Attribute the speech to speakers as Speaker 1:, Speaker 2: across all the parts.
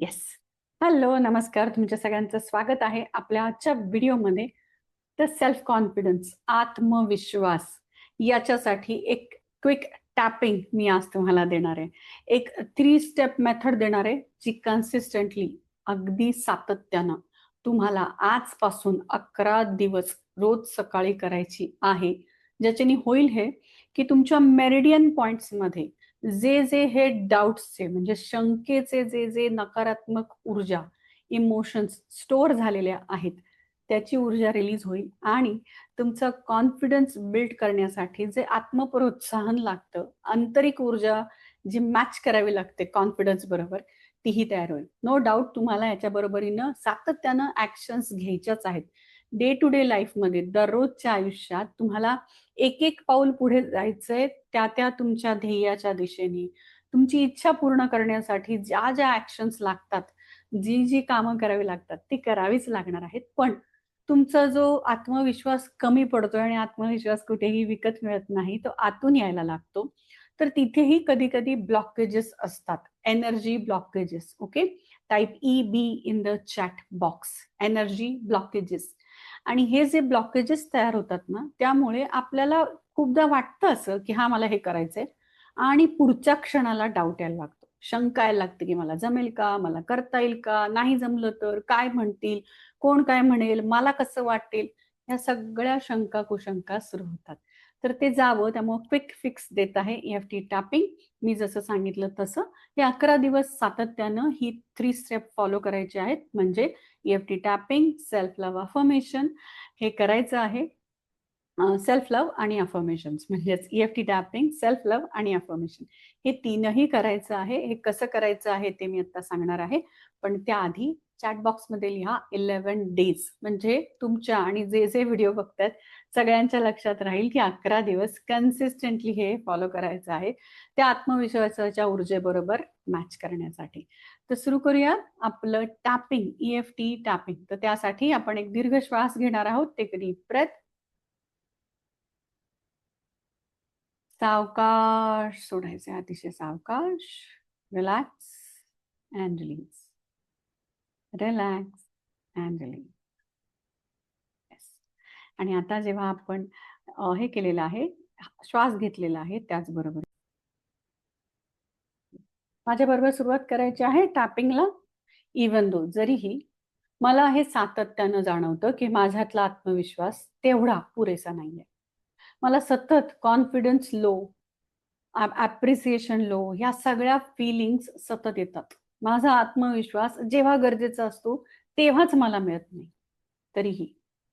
Speaker 1: Yes hello नमस्कार. तुमच्या सगळ्यांचं स्वागत आहे आपल्या आजच्या व्हिडिओमध्ये. द सेल्फ कॉन्फिडन्स आत्मविश्वास. याच्यासाठी एक क्विक टॅपिंग मी आज तुम्हाला देणार आहे. एक थ्री स्टेप मेथड देणार आहे जी कन्सिस्टंटली अगदी सातत्यानं तुम्हाला आजपासून अकरा दिवस रोज सकाळी करायची आहे. ज्याच्यानी होईल हे की तुमच्या मेरिडियन पॉइंट्समध्ये जे जे हे डाऊट्सचे म्हणजे शंकेचे जे जे नकारात्मक ऊर्जा इमोशन्स स्टोअर झालेल्या आहेत त्याची ऊर्जा रिलीज होईल आणि तुमचं कॉन्फिडन्स बिल्ड करण्यासाठी जे आत्मप्रोत्साहन लागतं आंतरिक ऊर्जा जी मॅच करावी लागते कॉन्फिडन्स बरोबर तीही तयार होईल. नो डाऊट तुम्हाला याच्या बरोबरीनं सातत्यानं ऍक्शन्स घ्यायच्याच आहेत. डे टू डे लाईफमध्ये दररोजच्या आयुष्यात तुम्हाला एक एक पाऊल पुढे जायचंय त्या त्या तुमच्या ध्येयाच्या दिशेने. तुमची इच्छा पूर्ण करण्यासाठी ज्या ज्या ऍक्शन्स लागतात जी जी कामं करावी लागतात ती करावीच लागणार आहेत. पण तुमचा जो आत्मविश्वास कमी पडतोय आणि आत्मविश्वास कुठेही विकत मिळत नाही तो आतून यायला लागतो. तर तिथेही कधी कधी ब्लॉकेजेस असतात. Energy blockages okay type E B in the chat box energy blockages आणि हे जे ब्लॉकेजेस तयार होतात ना त्यामुळे आपल्याला खूपदा वाटतं असं की हा मला हे करायचंय आणि पुढच्या क्षणाला डाऊट यायला लागतो. शंका यायला लागते की मला जमेल का? मला करता येईल का? नाही जमलं तर काय म्हणतील? कोण काय म्हणेल? मला कसं वाटेल? या सगळ्या शंका कुशंका सुरू होतात. तर ते जावं. त्यामुळे क्विक फिक्स देत आहे एफ टी टॅपिंग मी जसं सांगितलं तसं. हे अकरा दिवस सातत्यानं ही थ्री स्टेप फॉलो करायचे आहेत. म्हणजे F T tapping self love affirmation हे करायचं आहे. सेल्फ लव आणि अफर्मेशन्स म्हणजेच F T tapping self love आणि अफर्मेशन हे तीनही करायचं आहे. हे कसं करायचं आहे ते मी आता सांगणार आहे. पण त्याआधी चॅट बॉक्समध्ये लिहा इलेव्हन डेज म्हणजे तुमच्या आणि जे जे व्हिडिओ बघतात सगळ्यांच्या लक्षात राहील की अकरा दिवस कन्सिस्टंटली हे फॉलो करायचं आहे. त्या आत्मविश्वासाच्या ऊर्जेबरोबर मॅच करण्यासाठी. तर सुरू करूया आपलं tapping E F T tapping तर त्यासाठी आपण एक दीर्घ श्वास घेणार आहोत. ते कधी प्रत सावकाश सोडायचे अतिशय सावकाश. Relax and release relax and release आणि आता जेव्हा आपण हे केलेलं आहे श्वास घेतलेला आहे त्याचबरोबर. माझ्याबरोबर सुरुवात करायची आहे टॅपिंगला इवन दो जरीही मला हे सातत्यानं जाणवतं की माझ्यातला आत्मविश्वास तेवढा पुरेसा नाहीये. मला सतत कॉन्फिडन्स लो ॲप्रिसिएशन लो ह्या सगळ्या फिलिंग्स सतत येतात. माझा आत्मविश्वास जेव्हा गरजेचा असतो तेव्हाच मला मिळत नाही. तरीही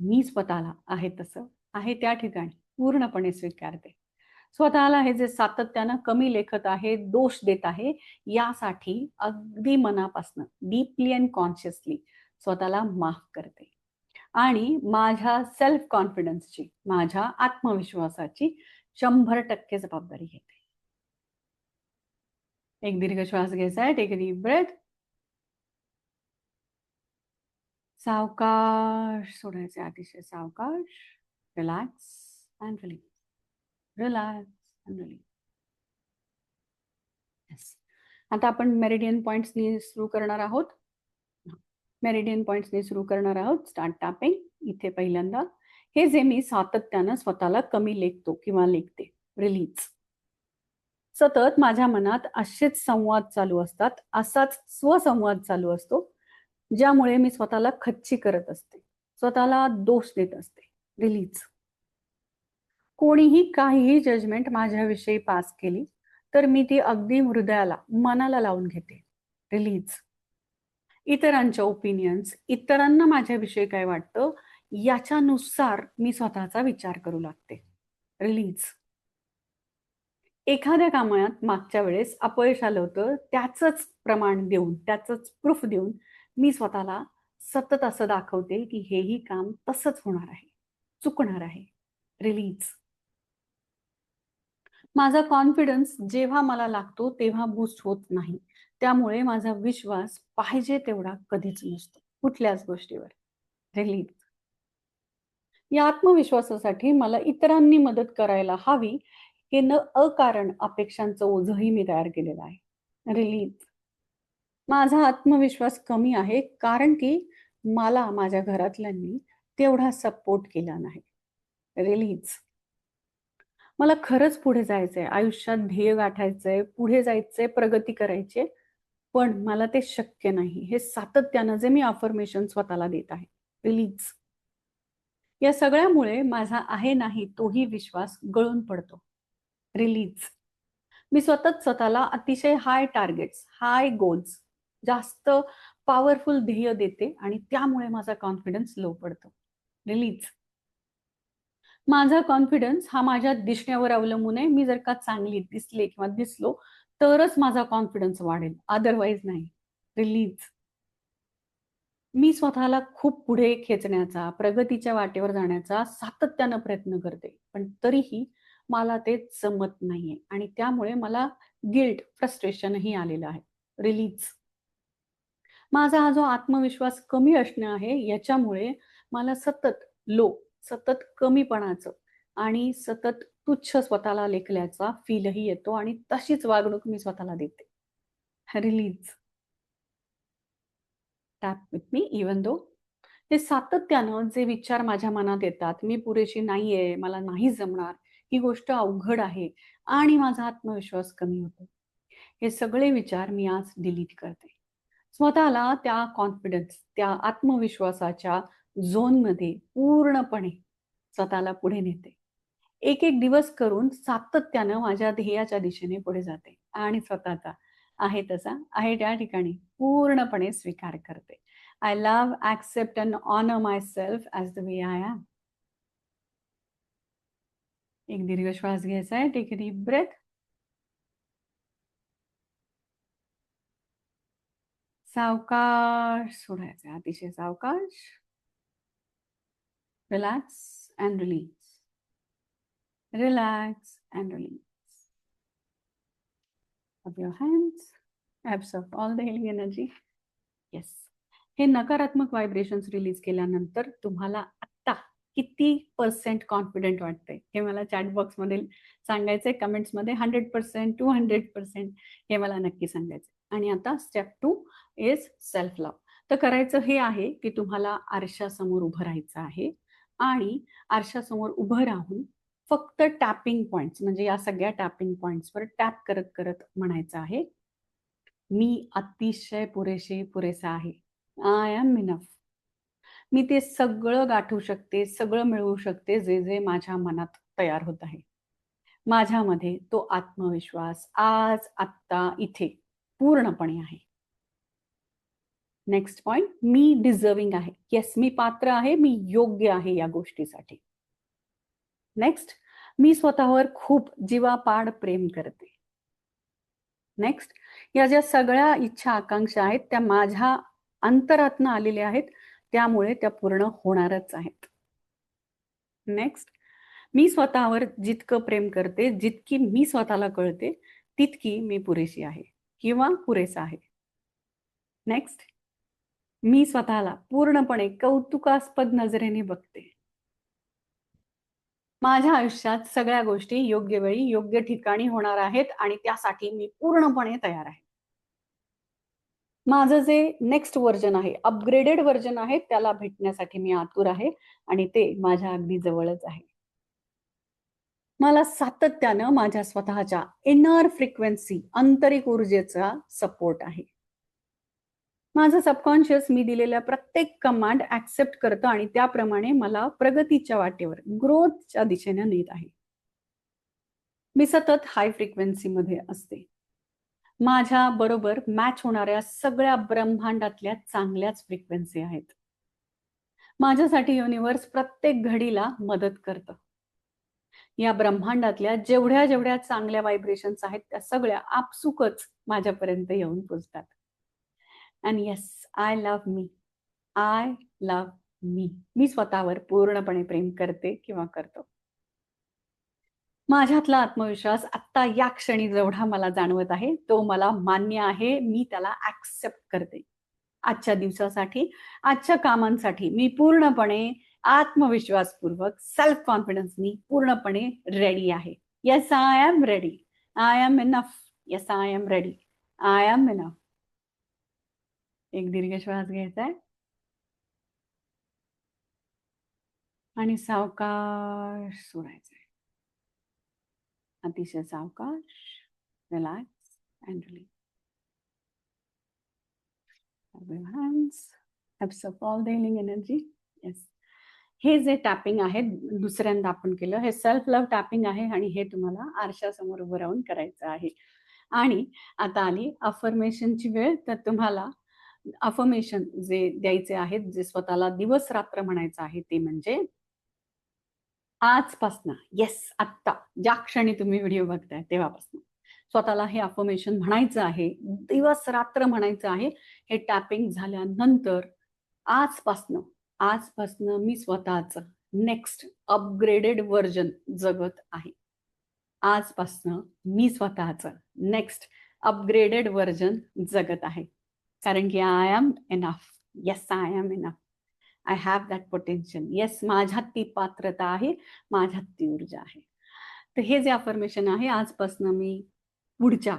Speaker 1: मी स्वतःला आहे तसं आहे त्या ठिकाणी पूर्णपणे स्वीकारते. स्वतःला हे जे सातत्यानं कमी लेखत आहे दोष देत आहे यासाठी अगदी मनापासनं डीपली अँड कॉन्शियसली स्वतःला माफ करते. आणि माझ्या सेल्फ कॉन्फिडन्सची माझ्या आत्मविश्वासाची शंभर टक्के जबाबदारी घेते. एक दीर्घ श्वास घ्यायचा आहे टेक डीप ब्रेथ सावकाश सोडायचे अतिशय सावकाश. Relax and release relax and release आता आपण मेरिडियन पॉइंट्सनी सुरू करणार आहोत. मेरिडियन पॉइंट्सनी सुरू करणार आहोत. स्टार्ट टॅपिंग इथे पहिल्यांदा. हे जे मी सातत्यानं स्वतःला कमी लेखतो किंवा लेखते. रिलीज सतत माझ्या मनात असेच संवाद चालू असतात. असाच स्वसंवाद चालू असतो. ज्यामुळे मी स्वतःला खच्ची करत असते. स्वतःला दोष देत असते. रिलीज कोणीही काहीही जजमेंट माझ्याविषयी पास केली तर मी ती अगदी हृदयाला मनाला लावून घेते. रिलीज इतरांच्या ओपिनियन्स इतरांना माझ्याविषयी काय वाटतं याच्यानुसार मी स्वतःचा विचार करू लागते. रिलीज एखाद्या कामात मागच्या वेळेस अपयश आलं होतं त्याच प्रमाण देऊन त्याच प्रूफ देऊन मी स्वतःला सतत असं दाखवते की हेही काम तसंच होणार आहे चुकणार आहे. रिलीज माझा कॉन्फिडन्स जेव्हा मला लागतो तेव्हा बूस्ट होत नाही. त्यामुळे माझा विश्वास पाहिजे तेवढा कधीच नसतो कुठल्याच गोष्टीवर. रिलीज या आत्मविश्वासासाठी मला इतरांनी मदत करायला हवी हे न अकारण अपेक्षांचं ओझही मी तयार केलेलं आहे. रिलीज माझा आत्मविश्वास कमी आहे कारण की मला माझ्या घरातल्यांनी तेवढा सपोर्ट केला नाही. रिलीज मला खरंच पुढे जायचंय. आयुष्यात ध्येय गाठायचंय पुढे जायचंय प्रगती करायची पण मला ते शक्य नाही. हे सातत्यानं जे मी अफर्मेशन स्वतःला देत आहे. रिलीज या सगळ्यामुळे माझा आहे नाही तोही विश्वास गळून पडतो. रिलीज मी स्वतःच स्वतःला अतिशय हाय टार्गेट्स हाय गोल्स जास्त पॉवरफुल ध्येय देते आणि त्यामुळे माझा कॉन्फिडन्स लो पडतो. रिलीज माझा कॉन्फिडन्स हा माझ्या दिसण्यावर अवलंबून आहे. मी जर का चांगली दिसले किंवा दिसलो तरच माझा कॉन्फिडन्स वाढेल. अदरवाईज नाही. रिलीज मी स्वतःला खूप पुढे खेचण्याचा प्रगतीच्या वाटेवर जाण्याचा सातत्यानं प्रयत्न करते. पण तरीही मला ते जमत नाहीये आणि त्यामुळे मला गिल्ट फ्रस्ट्रेशनही आलेलं आहे. रिलीज माझा हा जो आत्मविश्वास कमी असणं आहे याच्यामुळे मला सतत लो सतत कमीपणाचं आणि सतत तुच्छ स्वतःला लेखल्याचा फीलही येतो आणि तशीच वागणूक मी स्वतःला देते. Release tap with me even though हे सातत्यानं जे विचार माझ्या मनात येतात मी पुरेशी नाहीये मला नाही जमणार ही गोष्ट अवघड आहे आणि माझा आत्मविश्वास कमी होतो. हे सगळे विचार मी आज डिलीट करते. स्वतःला त्या कॉन्फिडन्स त्या आत्मविश्वासाच्या झोनमध्ये पूर्णपणे स्वतःला पुढे नेते. एक एक दिवस करून सातत्यानं माझ्या ध्येयाच्या दिशेने पुढे जाते आणि स्वतःचा आहे तसा आहे त्या ठिकाणी पूर्णपणे स्वीकार करते. I love accept and honour myself as the way I am एक दीर्घ श्वास घ्यायचा आहे. टेक डीप ब्रेथ सावकाश सोडायचं अतिशय सावकाश. Relax and release relax and release of your hands absorb all the healing energy. हे नकारात्मक व्हायब्रेशन्स रिलीज केल्यानंतर तुम्हाला आत्ता किती पर्सेंट कॉन्फिडेंट वाटते हे मला चॅट बॉक्समध्ये सांगायचंय कमेंट्समध्ये hundred percent two hundred percent हे मला नक्की सांगायचं आणि आता step two is self love तर करायचं हे आहे की तुम्हाला आरशासमोर उभं राहायचं आहे आणि आरशासमोर उभं राहून फक्त टॅपिंग पॉइंट्स म्हणजे या सगळ्या टॅपिंग पॉइंट्सवर टॅप करत करत म्हणायचं आहे मी अतिशय पुरेशी पुरेसा आहे. आय एम इनफ मी ते सगळं गाठू शकते सगळं मिळवू शकते जे जे माझ्या मनात तयार होत आहे. माझ्यामध्ये तो आत्मविश्वास आज आत्ता इथे पूर्णपणे आहे. नेक्स्ट पॉइंट मी डिझर्विंग आहे. येस मी पात्र आहे मी योग्य आहे या गोष्टीसाठी. नेक्स्ट मी स्वतःवर खूप जीवापाड प्रेम करते. नेक्स्ट या ज्या सगळ्या इच्छा आकांक्षा आहेत त्या माझ्या अंतरातनं आलेल्या आहेत त्यामुळे त्या पूर्ण होणारच आहेत. नेक्स्ट मी स्वतःवर जितकं प्रेम करते जितकी मी स्वतःला कळते तितकी मी पुरेशी आहे किंवा पुरेसा आहे. नेक्स्ट मी स्वतःला पूर्णपणे कौतुकास्पद नजरेने बघते. माझ्या आयुष्यात सगळ्या गोष्टी योग्य वेळी योग्य ठिकाणी होणार आहेत आणि त्यासाठी मी पूर्णपणे तयार आहे. माझं जे नेक्स्ट व्हर्जन आहे अपग्रेडेड व्हर्जन आहे त्याला भेटण्यासाठी मी आतुर आहे आणि ते माझ्या अगदी जवळच आहे. मला सातत्यानं माझ्या स्वतःच्या इनर फ्रिक्वेन्सी आंतरिक ऊर्जेचा सपोर्ट आहे. माझं सबकॉन्शियस मी दिलेल्या प्रत्येक कमांड ऍक्सेप्ट करतं आणि त्याप्रमाणे मला प्रगतीच्या वाटेवर ग्रोथच्या दिशेने नेत आहे. मी सतत हाय फ्रिक्वेन्सीमध्ये असते. माझ्या बरोबर मॅच होणाऱ्या सगळ्या ब्रह्मांडातल्या चांगल्याच फ्रिक्वेन्सी आहेत. माझ्यासाठी युनिव्हर्स प्रत्येक घडीला मदत करतं. या ब्रह्मांडातल्या जेवढ्या जेवढ्या चांगल्या व्हायब्रेशन्स आहेत त्या सगळ्या आपसुकच माझ्यापर्यंत येऊन पोचतात. आणि yes I love me I love me मी स्वतःवर पूर्णपणे प्रेम करते किंवा करतो. माझ्यातला आत्मविश्वास आत्ता या क्षणी जेवढा मला जाणवत आहे तो मला मान्य आहे. मी त्याला ऍक्सेप्ट करते. आजच्या दिवसासाठी आजच्या कामांसाठी मी पूर्णपणे आत्मविश्वासपूर्वक सेल्फ कॉन्फिडन्सनी पूर्णपणे रेडी आहे. Yes I am ready I am enough yes I am ready I am enough एक दीर्घ श्वास घ्यायचा आहे. आणि सावकाश सोडायचं आहे. अतिशय सावकाश relax and release hands absorb all the healing energy. Yes. हे जे टॅपिंग आहे दुसऱ्यांदा आपण केलं हे सेल्फ लव्ह टॅपिंग आहे आणि हे तुम्हाला आरशासमोर उभं राहून करायचं आहे. आणि आता आली अफर्मेशनची वेळ तर तुम्हाला अफर्मेशन जे द्यायचे आहेत जे स्वतःला दिवस रात्र म्हणायचं आहे ते म्हणजे आजपासनं येस आत्ता ज्या क्षणी तुम्ही व्हिडिओ बघताय तेव्हापासून. स्वतःला हे अफर्मेशन म्हणायचं आहे दिवस रात्र म्हणायचं आहे हे टॅपिंग झाल्यानंतर आजपासनं आजपासनं मी स्वतःच नेक्स्ट अपग्रेडेड व्हर्जन जगत आहे. आजपासनं मी स्वतःच नेक्स्ट अपग्रेडेड व्हर्जन जगत आहे. कारण की I am enough yes I am enough I have that potential yes माझ्यात ती पात्रता आहे माझ्यात ती ऊर्जा आहे. तर हे जे अफर्मेशन आहे आजपासून मी पुढच्या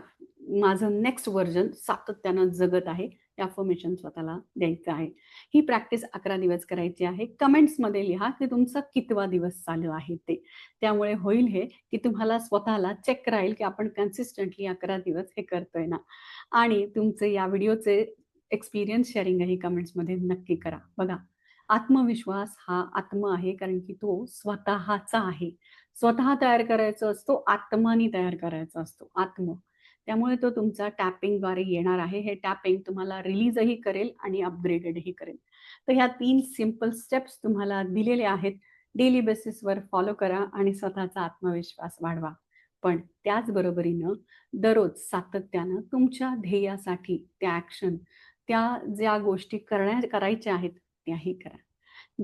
Speaker 1: माझं नेक्स्ट व्हर्जन सातत्यानं जगत आहे. ते अफर्मेशन स्वतःला द्यायचं आहे. ही प्रॅक्टिस अकरा दिवस करायची आहे. कमेंट्समध्ये लिहा की तुमचा कितवा दिवस चालू आहे ते. त्यामुळे होईल हे की तुम्हाला स्वतःला चेक राहील की आपण कन्सिस्टंटली अकरा दिवस हे करतोय ना. आणि तुमचे या व्हिडिओचे एक्सपिरियन्स शेअरिंगही कमेंट्समध्ये नक्की करा. बघा आत्मविश्वास हा आत्म आहे कारण की तो स्वतःचा आहे. स्वतः तयार करायचा असतो आत्मानी तयार करायचा असतो. आत्म. त्यामुळे तो तुमचा टॅपिंगद्वारे येणार आहे. हे टॅपिंग तुम्हाला रिलीजही करेल आणि अपग्रेडेडही करेल. तर ह्या तीन सिंपल स्टेप्स तुम्हाला दिलेले आहेत. डेली बेसिसवर फॉलो करा आणि स्वतःचा आत्मविश्वास वाढवा. पण त्याचबरोबरीनं दररोज सातत्यानं तुमच्या ध्येयासाठी त्या ऍक्शन त्या ज्या गोष्टी करण्या करायच्या आहेत त्याही करा.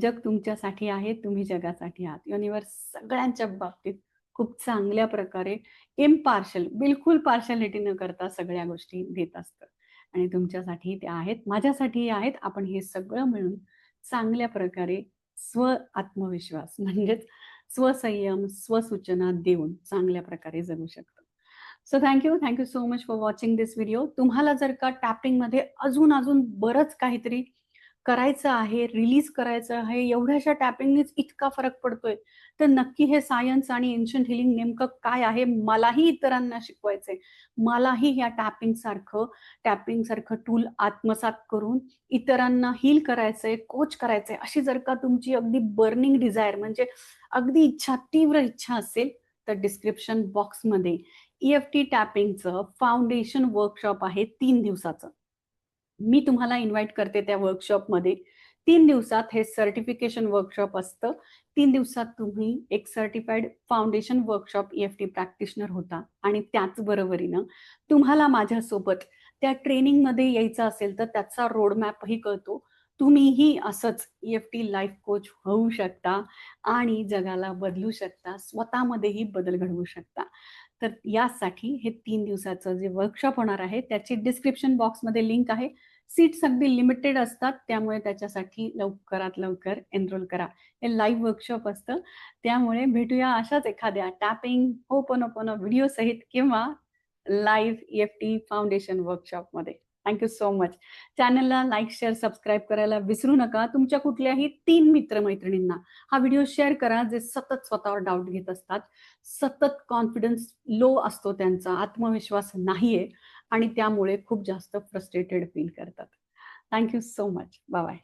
Speaker 1: जग तुमच्यासाठी आहे तुम्ही जगासाठी आहात. युनिवर्स सगळ्यांच्या बाबतीत खूप चांगल्या प्रकारे इम्पार्शल बिलकुल पार्शलिटी न करता सगळ्या गोष्टी देत असतं आणि तुमच्यासाठी त्या आहेत माझ्यासाठी आहेत. आपण हे सगळं मिळून चांगल्या प्रकारे स्व आत्मविश्वास म्हणजेच स्वसंयम स्वसूचना देऊन चांगल्या प्रकारे जगू शकतो. So thank you thank you so much for watching this video तुम्हाला जर का टॅपिंगमध्ये अजून अजून बरंच काहीतरी करायचं आहे रिलीज करायचं आहे एवढ्याशा टॅपिंगनेच इतका फरक पडतोय. तर नक्की हे सायन्स आणि एन्शंट हिलिंग नेमकं काय आहे मलाही इतरांना शिकवायचंय. मलाही ह्या टॅपिंग सारखं टॅपिंग सारखं टूल आत्मसात करून इतरांना हील करायचंय कोच करायचंय अशी जर का तुमची अगदी बर्निंग डिझायर म्हणजे अगदी इच्छा तीव्र इच्छा असेल तर डिस्क्रिप्शन बॉक्समध्ये ईएफ टी टॅपिंगचं फाउंडेशन वर्कशॉप आहे तीन दिवसाचं. मी तुम्हाला इन्व्हाइट करते त्या वर्कशॉपमध्ये तीन दिवसात हे सर्टिफिकेशन वर्कशॉप असतं. तीन दिवसात तुम्ही एक certified foundation workshop F T practitioner होता. आणि त्याच बरोबरीनं तुम्हाला माझ्यासोबत त्या ट्रेनिंगमध्ये यायचं असेल तर त्याचा रोडमॅपही कळतो. तुम्हीही असंच एफ टी लाईफ कोच होऊ शकता आणि जगाला बदलू शकता. स्वतःमध्येही बदल घडवू शकता. तर यासाठी हे तीन दिवसाचं जे वर्कशॉप होणार आहे त्याची डिस्क्रिप्शन बॉक्समध्ये लिंक आहे. सीट्स अगदी लिमिटेड असतात त्यामुळे त्याच्यासाठी लवकरात लवकर एनरोल करा. हे लाईव्ह वर्कशॉप असतं. त्यामुळे भेटूया अशाच एखाद्या टॅपिंग ओपन ओपन व्हिडिओ सहित किंवा लाईव्ह एफ टी फाउंडेशन वर्कशॉपमध्ये थँक्यू सो मच चॅनलला लाईक शेअर सबस्क्राईब करायला विसरू नका. तुमच्या कुठल्याही तीन मित्रमैत्रिणींना हा व्हिडिओ शेअर करा जे सतत स्वतःवर डाऊट घेत असतात. सतत कॉन्फिडन्स लो असतो त्यांचा आत्मविश्वास नाहीये आणि त्यामुळे खूप जास्त फ्रस्ट्रेटेड फील करतात. Thank you so much bye